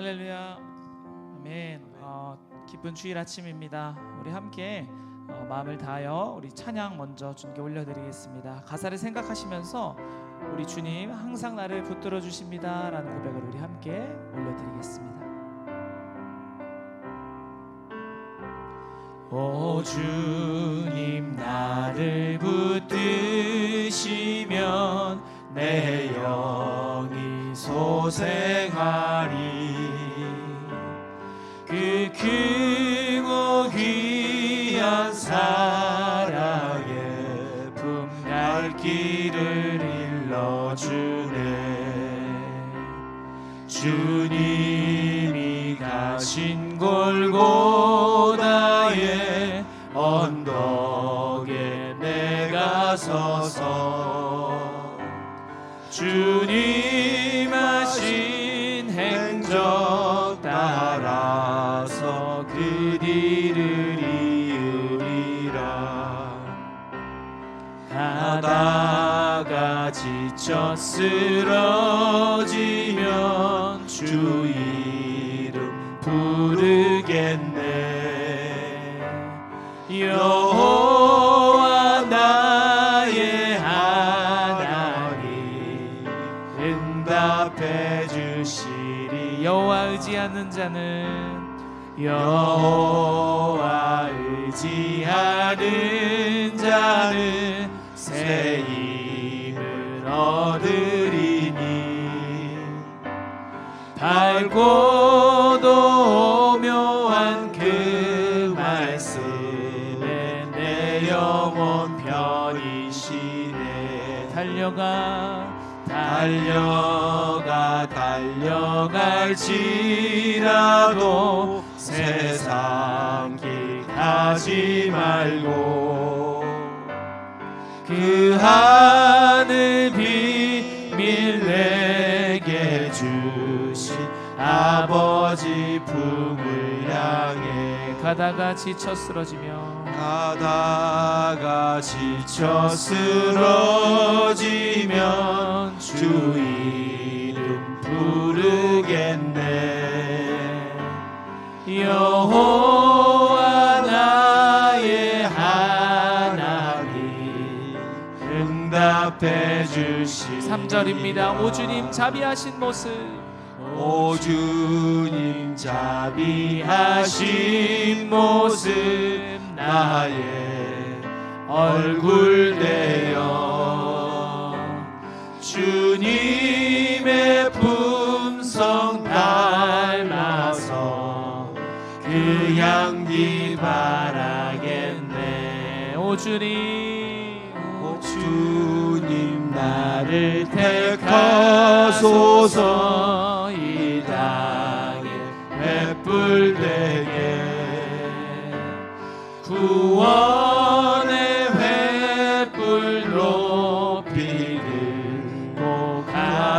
할렐루야. 아멘. 어, 기쁜 주일 아침입니다. 우리 함께 어, 마음을 다하여 우리 찬양 먼저 주님께 올려드리겠습니다. 가사를 생각하시면서 우리 주님 항상 나를 붙들어 주십니다라는 고백을 우리 함께 올려드리겠습니다. 오 주님 나를 붙드시면 내 영이 소생하 크고 귀한 사랑의 품갈 길을 일러주네. 주님이 가신 골고다의 언덕에 내가 서서 주님 지쳐 쓰러지면 주 이름 부르겠네. 여호와 나의 하나님 응답해 주시리. 여호와 의지하는 자는 여호와 밝고도 오묘한 그 말씀에 내 영혼 편이시네. 달려가 달려가 달려갈지라도 세상 길 가지 말고 그 하늘 비 가다가 지쳐 쓰러지며 가다가 지쳐 쓰러지면 주 이름 부르겠네. 여호와 나의 하나님 응답해 주시 3절입니다. 오 주님 자비하신 모습 오 주님 자비하신 모습 나의 얼굴 되어 주님의 품성 닮아서 그 향기 바라겠네. 오 주님. 오 주님 나를 택하소서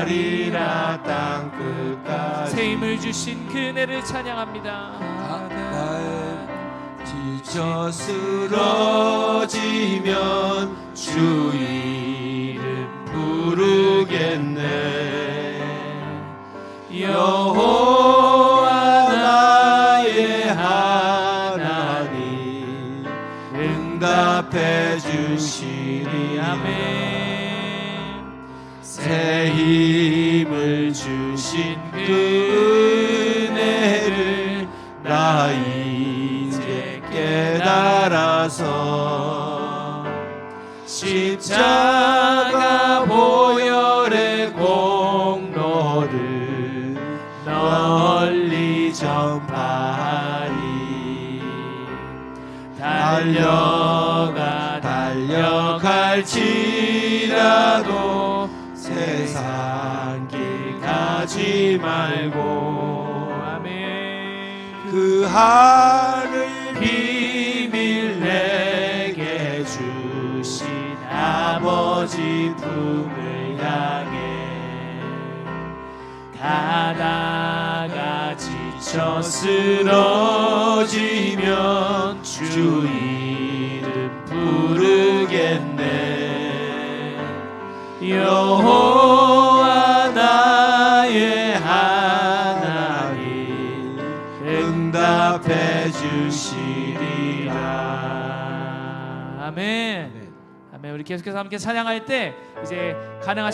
가리라 땅 끝까지 새 힘을 주신 그네를 찬양합니다. 지쳐 쓰러지면 주 이름 부르겠네. 여호와 나의 하나님 응답해 주시리 아멘 새 힘을 주신 그 은혜를 나 이제 깨달아서 십자가 보혈의 공로를 널리 전파하리. 달려가 달려갈지라도 세상 길 가지 말고 아멘. 그 하늘 비밀 내게 주신 아버지 품을 향해 가다가 지쳐 쓰러지면 주 이름 부르겠네. 여호 우리 계속해서 함께 찬양할 때 이제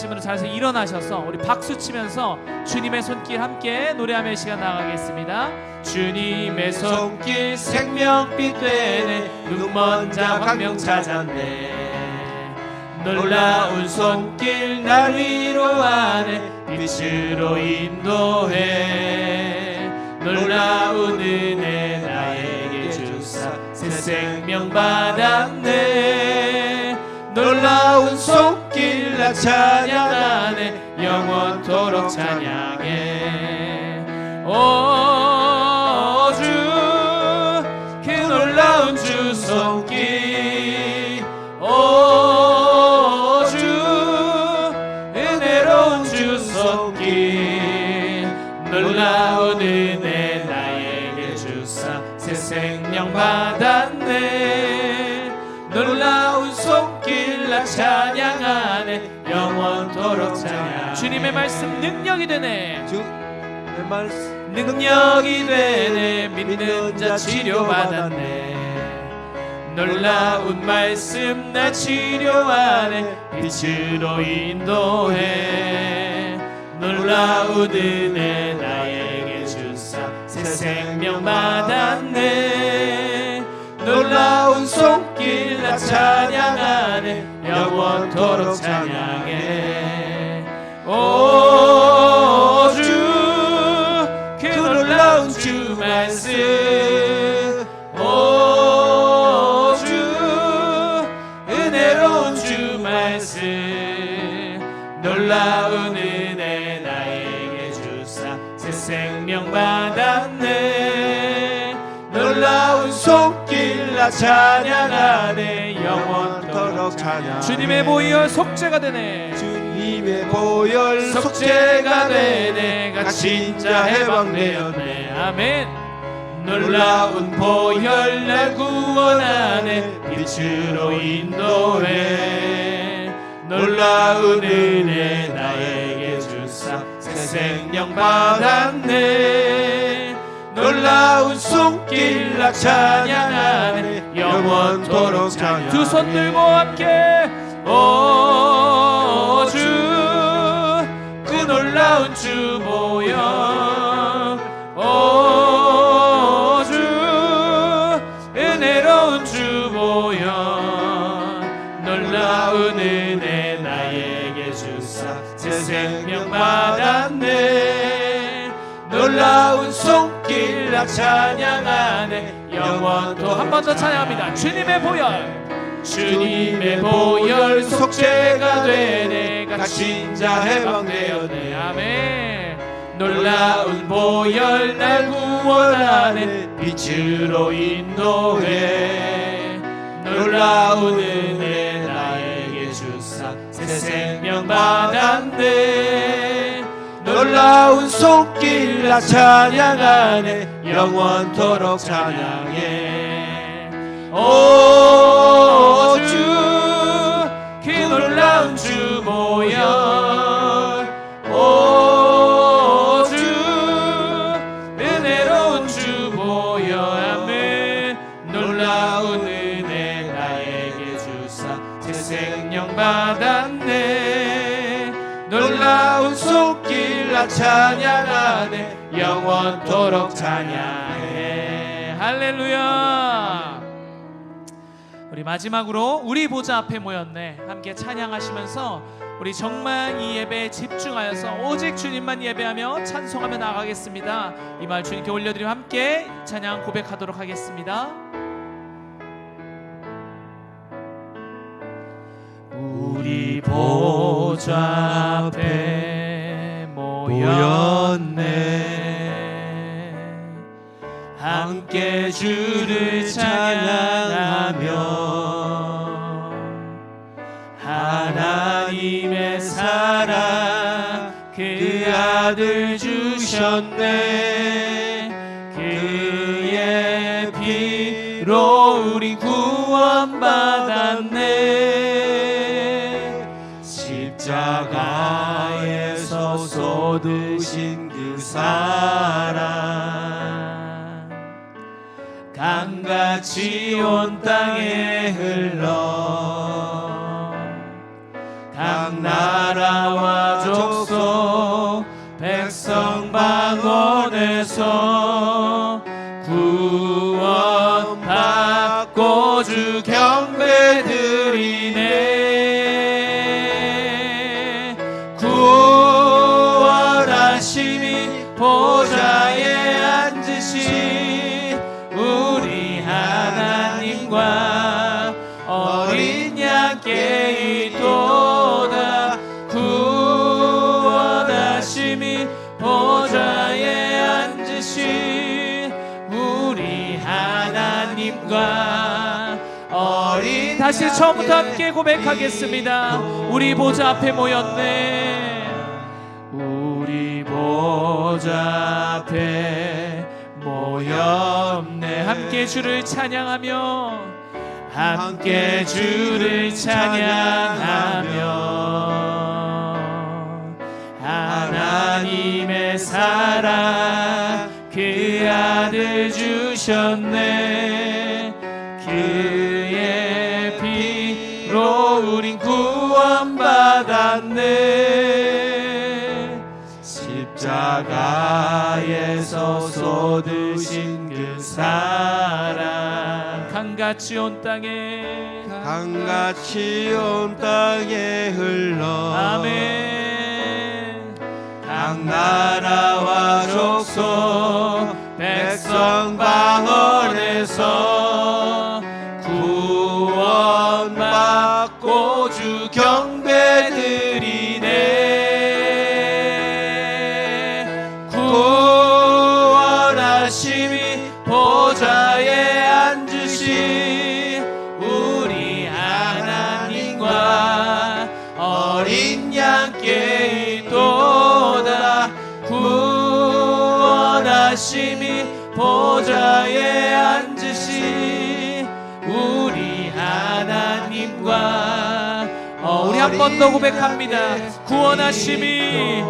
분은 자리에서 일어나셔서 우리 박수 치면서 주님의 손길 함께 노래하며 이 시간 나가겠습니다. 주님의 손길 생명빛 되네 눈먼 자 광명 찾았네. 놀라운 손길 날 위로하네 빛으로 인도해. 놀라운 은혜 나에게 주사 새 생명 받았네 놀라운 손길 나 찬양하네. 영원토록 찬양해. 오주 그 놀라운 주 손길. 오주 은혜로운 주 손길. 놀라운 은혜 나에게 주사 새 생명 받았네 찬양하네 영원토록 찬양. 주님의 말씀 능력이 되네. 주의 말씀 능력이 되네. 믿는 자 치료받았네. 놀라운 말씀 나 치료하네 빛으로 인도해. 놀라운 은혜 나에게 주사 새 생명 받았네. 놀라운 손길 나 찬양하네 영원토록 찬양해. 오주 그 놀라운 주 말씀. 오주 은혜로운 주 말씀. 놀라운 은혜 나에게 주사 새 생명 받았네. 놀라운 손길 나 찬양하네. 영원토록 찬양 주님의 보혈 속죄가 되네. 주님의 보혈 속죄가 되네. 갇힌 자 해방되었네. 아멘. 놀라운 보혈 날 구원하네. 빛으로 인도해. 놀라운 은혜 나에게 주사. 새 생명 받았네. 놀라운 손길 나 찬양하네 영원토록 찬양. 두손 들고 함께 오 주 그 놀라운 주 보여 오 주 은혜로운 주 보여 놀라운 은혜 나에게 주사 새 생명 받았네. 놀라운 손길 나 찬양하네 영원토 한 번 더 찬양합니다. 주님의 보혈. 주님의 보혈 속죄가 되네. 갇힌 자 해방되었네. 아멘. 놀라운 보혈 날 구원하네 빛으로 인도해. 놀라운 은혜 나에게 주사. 새 생명 받았네 놀라운 손길 나 찬양하네 영원토록 찬양해 영원토록 찬양해. 할렐루야. 우리 마지막으로 우리 보좌 앞에 모였네. 함께 찬양하시면서 우리 정말 이 예배에 집중하여서 오직 주님만 예배하며 찬송하며 나가겠습니다. 이 말 주님께 올려드리며 함께 찬양 고백하도록 하겠습니다. 우리 보좌 앞에 모였네 함께 주를 찬양하며 하나님의 사랑 그 아들 주셨네. 그의 피로 우리 구원받았네. 십자가에서 쏟으신 그 사랑 같이 온 땅에 흘러 각 나라와 족속 백성 방언에서 구원 받고 주 경배 드리네 심이 보좌에 앉으신 우리 하나님과 어린 다시 처음부터 함께 고백하겠습니다. 우리 보좌 앞에 모였네. 우리 보좌 앞에 모였네 함께 주를 찬양하며 함께 주를 찬양 주셨네. 그의 피로 우린 구원받았네. 십자가에서 쏟으신 그 사랑. 강같이 온 땅에 강같이 온 땅에 흘러. 아멘. 각 나라와 족속 백성 방언 보좌에 앉으신 우리 하나님과 어, 우리 한 번 더 고백합니다. 구원하심이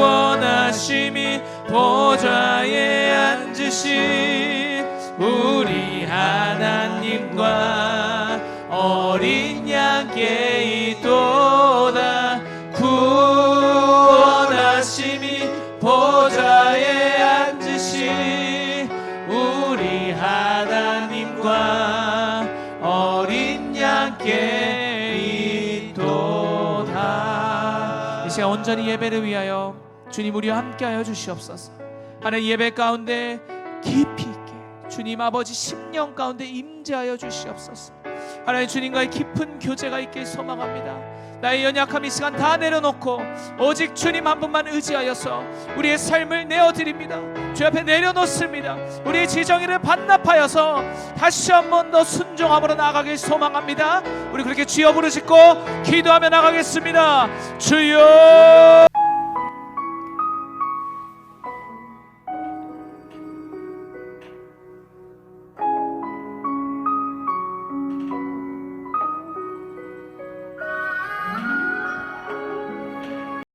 구원하심이 보좌에 앉으신 우리 하나님과 어린 온전히 예배를 위하여 주님 우리와 함께하여 주시옵소서. 하나님 예배 가운데 깊이 있게 주님 아버지 심령 가운데 임재하여 주시옵소서. 하나님 주님과의 깊은 교제가 있길 소망합니다 나의 연약함 이 시간 다 내려놓고 오직 주님 한 분만 의지하여서 우리의 삶을 내어드립니다. 주 앞에 내려놓습니다. 우리의 지정의를 반납하여서 다시 한 번 더 순종함으로 나아가길 소망합니다. 우리 그렇게 주여 부르짖고 기도하며 나가겠습니다. 주여